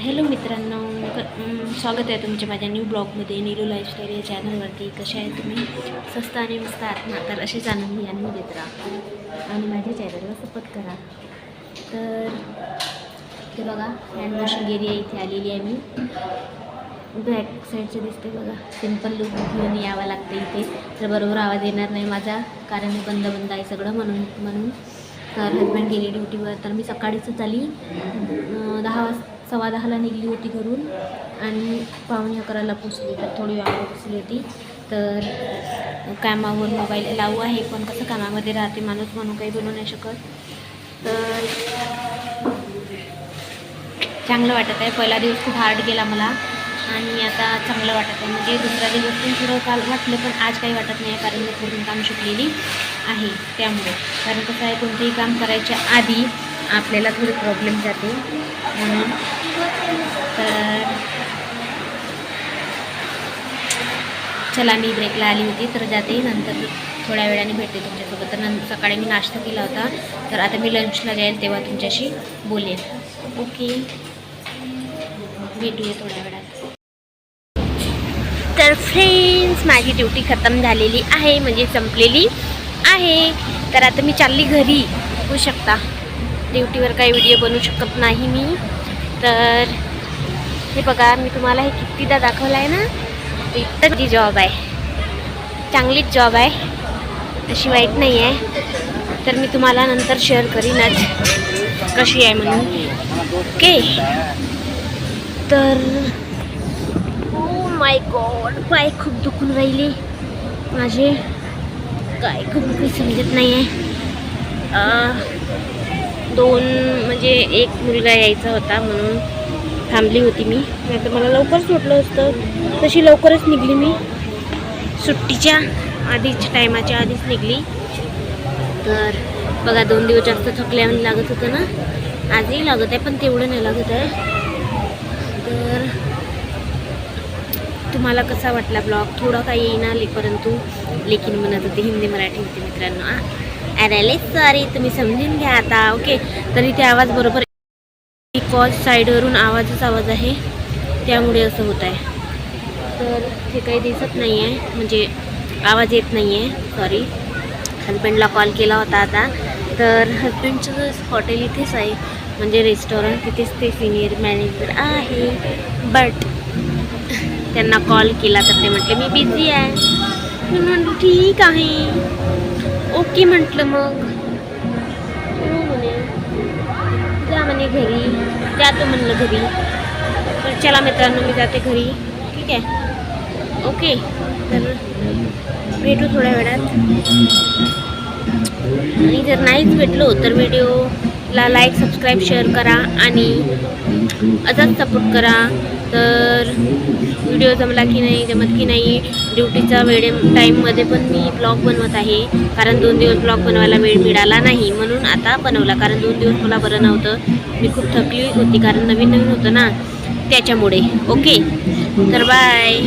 Hello मित्रांनो स्वागत आहे तुमच्या माझ्या न्यू ब्लॉगमध्ये नीलू लाईफस्टाईल या चॅनलवरती कसे आहे तुम्ही? स्वस्त आणि मस्त आहात ना? तर असेच आनंदी आणि देत राहा. आणि माझ्या चॅनलला सपोर्ट करा. तर ते बघा हँड वॉशिंग एरिया इथे आलेली आहे मी. बॅक साईडचं दिसते बघा. सिंपल लुक घेऊन यावं लागतं इथे. तर बरोबर आवाज येणार नाही माझा कारण बंद बंद आहे सगळं म्हणून म्हणून. तर हजबंड गेले ड्युटीवर तर मी सकाळीच आली दहा वाजता सव्वा दहाला निघली होती घरून आणि पावणे अकराला पोचली तर थोडी वेळा पोचली होती. तर कामावर मोबाईल लावू आहे पण कसं कामामध्ये राहते माणूस म्हणून काही बनवू नाही शकत. तर चांगलं वाटत आहे. पहिला दिवस खूप हार्ड गेला मला आणि आता चांगलं वाटत आहे. म्हणजे दुसरा दिवस पण थोडं काल वाटलं पण आज काही वाटत नाही कारण मी पूर्ण काम शिकलेली आहे त्यामुळे. कारण कसं आहे कोणतेही काम करायच्या आधी आपल्याला थोडी प्रॉब्लेम जाते. म्हणून तर चला मी ब्रेकला आली होती तर जाते. नंतर थोड्या वेळाने भेटते तुमच्यासोबत. तर नंतर सकाळी मी नाश्ता केला होता. तर आता मी लंचला जाईल तेव्हा तुमच्याशी बोलेन. ओके भेटूया थोड्या वेळात. तर फ्रेंड्स माझी ड्युटी खतम झालेली आहे म्हणजे संपलेली आहे. तर आता मी चालली घरी. होऊ शकता. ड्युटीवर काही व्हिडिओ बनवू शकत नाही मी. तर हे बघा मी तुम्हाला हे कितीदा दाखवलं आहे ना इतकं जी जॉब आहे. चांगलीच जॉब आहे. अशी वाईट नाही आहे तर मी तुम्हाला नंतर शेअर करीनच कशी आहे म्हणून. ओके तर ओ माय गॉड पाय खूप दुखून राहिले. माझे काय खूप काही समजत नाही आहे दोन म्हणजे एक मुलगा यायचा होता म्हणून. थांबली होती मी. नाही तर मला लवकर सुटलं असतं. तशी लवकरच निघली मी. सुट्टीच्या आधीच टायमाच्या आधीच निघली. तर बघा दोन दिवस जास्त थकल्याने लागत होतं ना? आजही लागत आहे पण तेवढं नाही लागत आहे. तर तुम्हाला कसा वाटला ब्लॉग? थोडं काही येईना ले परंतु लेकिन म्हणत होते हिंदी मराठी होते मित्रांनो आ. अरे सॉरी तुम्ही समजून घ्या आता ओके तर इथे आवाज बरोबर बिकॉज साईडवरून आवाजच आवाज आहे. त्यामुळे असं होत आहे. तर हे काही दिसत नाही आहे म्हणजे आवाज येत नाही आहे सॉरी हजबंडला कॉल केला होता आता. तर हजबंडचं हॉटेल इथेच आहे. म्हणजे रेस्टॉरंट तिथेच ते सिनियर मॅनेजर आहे. बट त्यांना कॉल केला तर ते म्हटले मी बिझी आहे. मी म्हटलं ठीक आहे. ओके म्हटलं मग. चला म्हणे घरी. जातो म्हणलं घरी. तर चला मित्रांनो मी जाते घरी. ठीक आहे? ओके. तर भेटू थोड्या वेळात. आणि जर नाहीच भेटलो तर व्हिडिओ ला लाईक सबस्क्राईब शेअर करा आणि असाच सपोर्ट करा. तर व्हिडिओ जमला की नाही जमत की नाही ड्युटीचा वेळे टाईममध्ये पण मी ब्लॉग बनवत आहे. कारण दोन दिवस ब्लॉग बनवायला वेळ मिळाला नाही म्हणून आता बनवला. कारण दोन दिवस मला बरं नव्हतं. मी खूप थकली होती कारण नवीन नवीन होतं ना त्याच्यामुळे. ओके तर बाय